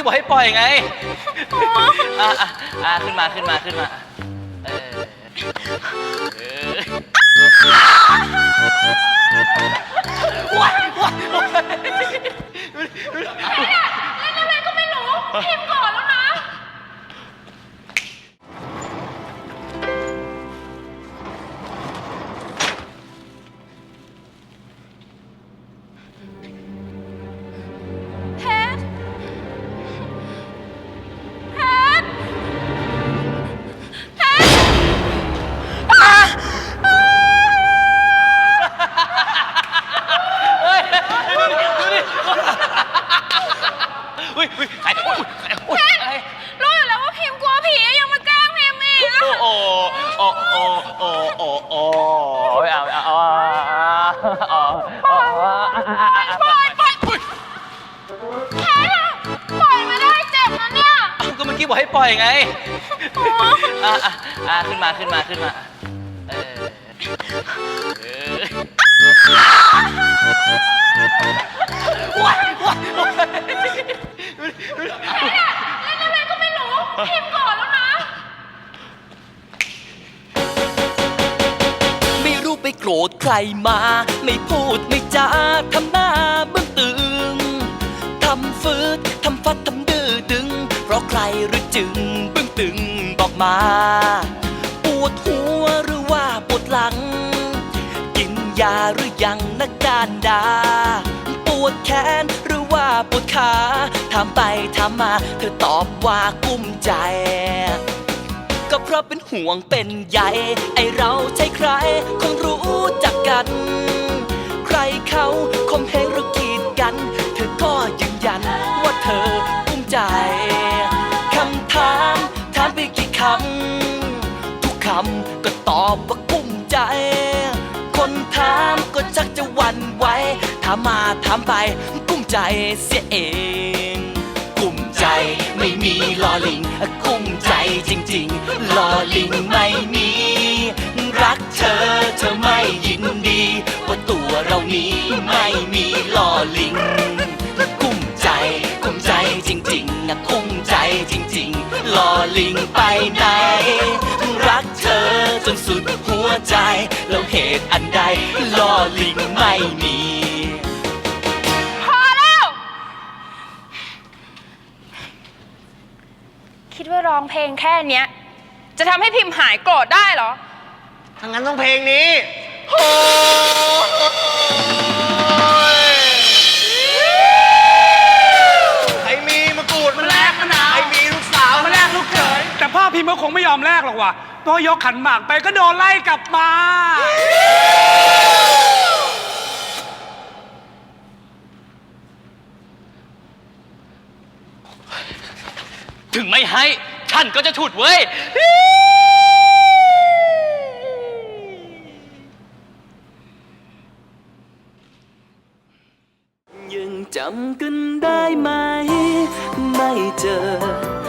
กี้บอกให้ปล่อยไงอะอะอะขึ้นมาขึ้นมาขึ้นมาเออเออว้ายว้ายว้ายอะไรก็ไม่รู้พิมพ์ก่อน โอ้โอ้โอ้โอ้โอ้โอ้ไม่เอาไม่เอาเอาเอาเอาเอาปล่อยปล่อยเพชรอะปล่อยไม่ได้เจ็บนะเนี่ยก็เมื่อกี้บอกให้ปล่อยไงอะอะอะขึ้นมาขึ้นมาขึ้นมาเออเออว้ายว้ายว้ายเล่นอะไรก็ไม่รู้พิม ไม่โกรธใครมา ไม่พูดไม่จาทำหน้าบึ้งตึงทำฟืดทำฟัดทำดื้อดึง เพราะใครหรือจึงบึ้งตึงบอกมา ปวดหัวหรือว่าปวดหลัง กินยาหรือยังนักการดา ปวดแขนหรือว่าปวดขาถามไปถามมา เธอตอบว่ากุ้มใจ เพราะเป็นห่วงเป็นใยไอเราใช่ใคร คงรู้จักกัน ใครเขาคมเหงหรือกีดกัน เธอก็ยืนยันว่าเธอภูมิใจ คำถามถามไปกี่คำ ทุกคำก็ตอบว่ากุ้มใจ คนถามก็ชักจะหวันไหวถามมาถามไปกุ้มใจเสียเองกุ้มใจไม่มีลอลิงกุ้มใจจริง ๆ ลอลิงไม่มี รักเธอเธอไม่ยินดี ว่าตัวเรานี้ไม่มีลอลิง กุ้มใจกุ้มใจจริงๆนะกุ้มใจจริงๆลอลิงไปไหน รักเธอจนสุดหัวใจ แล้วเหตุอันใดลอลิงไม่มีพอแล้ว คิดว่าร้องเพลงแค่เนี้ย จะทำให้พิมพ์หายโกรธได้เหรอทั้งนั้นต้องเพลงนี้ใครมีมะกรูดมันแลกมะนาวใครมีลูกสาวมันแลกลูกเขยแต่พ่อพิมพ์ก็คงไม่ยอมแลกหรอกว่ะเพราะยกขันหมากไปก็โดนไล่กลับมา ถึงไม่ให้ ฉันก็จะฉุดเว้ย ยังจำกันได้ไหม ไม่เจอ